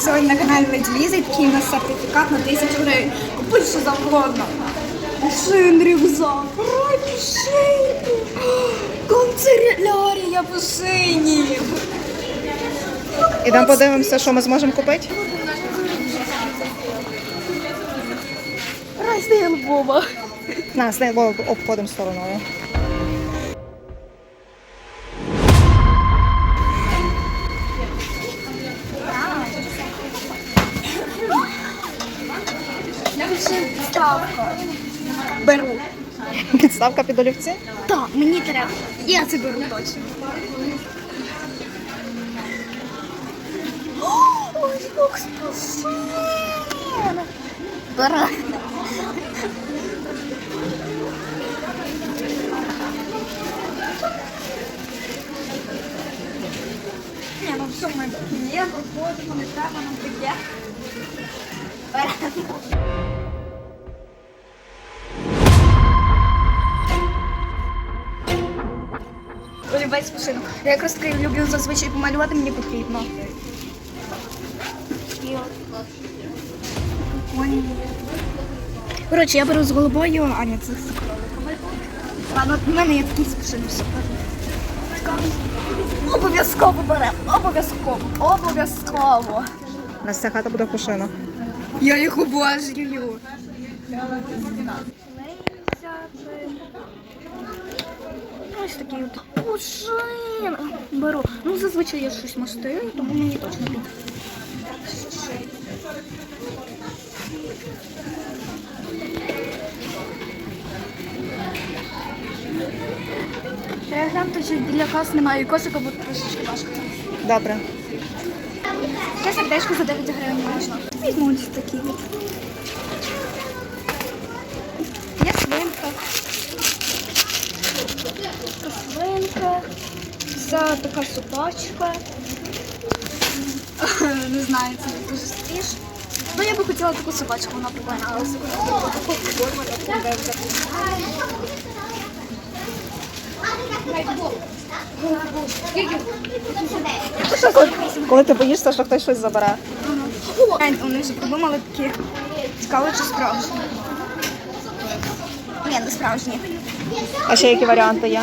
Сьогодні на каналі Леді Ліза такий у нас сертифікат на 1000 гривень. Купуй що завгодно. Пушин, рюкзак, рай пушинки. Канцелярія пушинів. Ідемо подивимося, що ми зможемо купити. Разний альбома. На, з нею обходимо стороною. Я вже ставка. Беру. Підставка під олівці. Так, мені треба. Я це беру точно. Ой, як спасибо. Бери. Ні, ну все, ми є, проходимо, не треба, нам таке. Беремо. Олівець пушинок. Я якраз таки люблю зазвичай помалювати, мені потрібно. Коротше, я беру з голубою, а не це з кроликом. А ну, мене є такий з пушинок супер. Обов'язково беремо, обов'язково, обов'язково. У нас ця хата буде в. Я їх обожнюю. Ось такий от пушин. Беру. Ну, зазвичай я щось мастую, тому мені точно піде. Я гляньте, що біля кас немає кошика, бо трошечки важко. Добре. Ще сердечко за 9 гривень можна. Візьму ось такі. Є свинка. Така свинка. Ця така собачка. Не знаю, це дуже стріш. Ну, я би хотіла таку собачку, вона прикольна, але. Коли ти боїшся, що хтось щось забере. Вони вже придумали такі цікаві чи справжні. Ні, не справжні. А ще які варіанти є?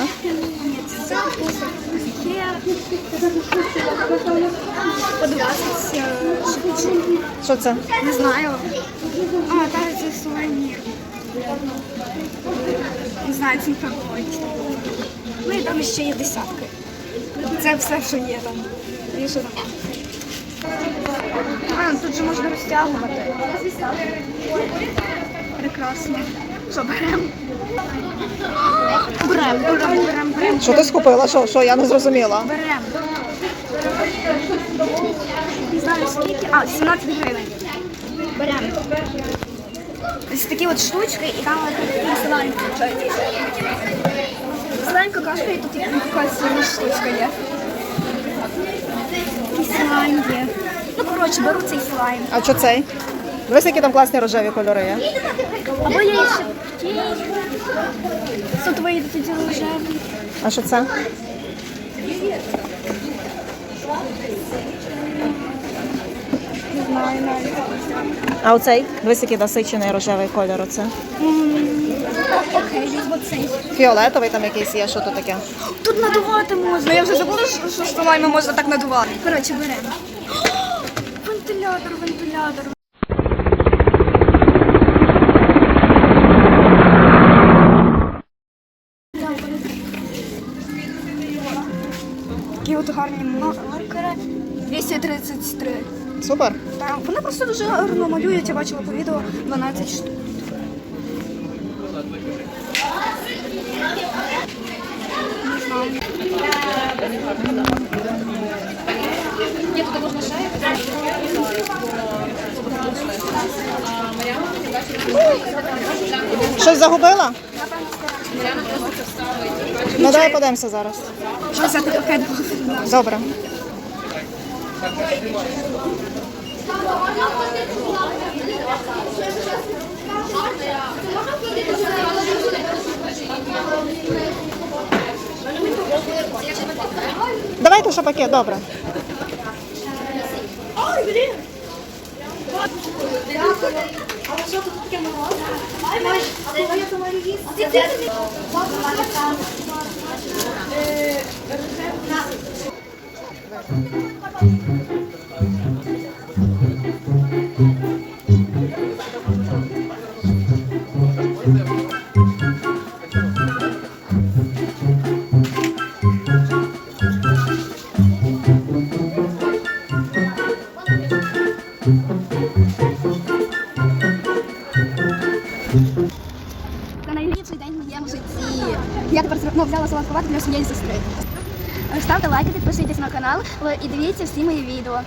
По 20 шипчу. Що це? Не знаю. А, та це слайні. Не знаю, це пробувати. Ну і там ще є десятки. Це все, що є там. Більше там. А, тут же можна розтягувати. Прекрасно. Що, беремо? Беремо, беремо, беремо, беремо. Що ти скупила? Що, що? Я не зрозуміла. Беремо. Не знаю скільки. А, 17 гривень. Беремо. Ось такі от штучки і там от слайм включається. Слайм какашка і тут якась штучка є. І слайм є. Ну, коротше, беру цей слайм. А що цей? Дивись, які там класні рожеві кольори є. Або я ще. Це твої тоді рожеві. А що це? Не знаю навіть. А оцей? Дивись, який насичений рожевий кольор. Оце. Окей, візьму цей. Фіолетовий там якийсь є, що то таке. Тут надувати можна. Я вже забула, що, що столами можна так надувати. Коротше, беремо. Вентилятор, вентилятор. Такі от гарні маркери. 233. Супер. Так, вони просто дуже гарно малюють, я бачила по відео 12 штук. Ні, тут можна ще. Щось загубила? Ну давай подивимося зараз. Добре. Давайте ще пакет, добре. Але що тут таке морозиво? А коли я то маю їсти? Це моєму житті. Я тепер ну, взяла солодкувати для своєї сестри. Ставте лайки, підписуйтесь на канал і дивіться всі мої відео.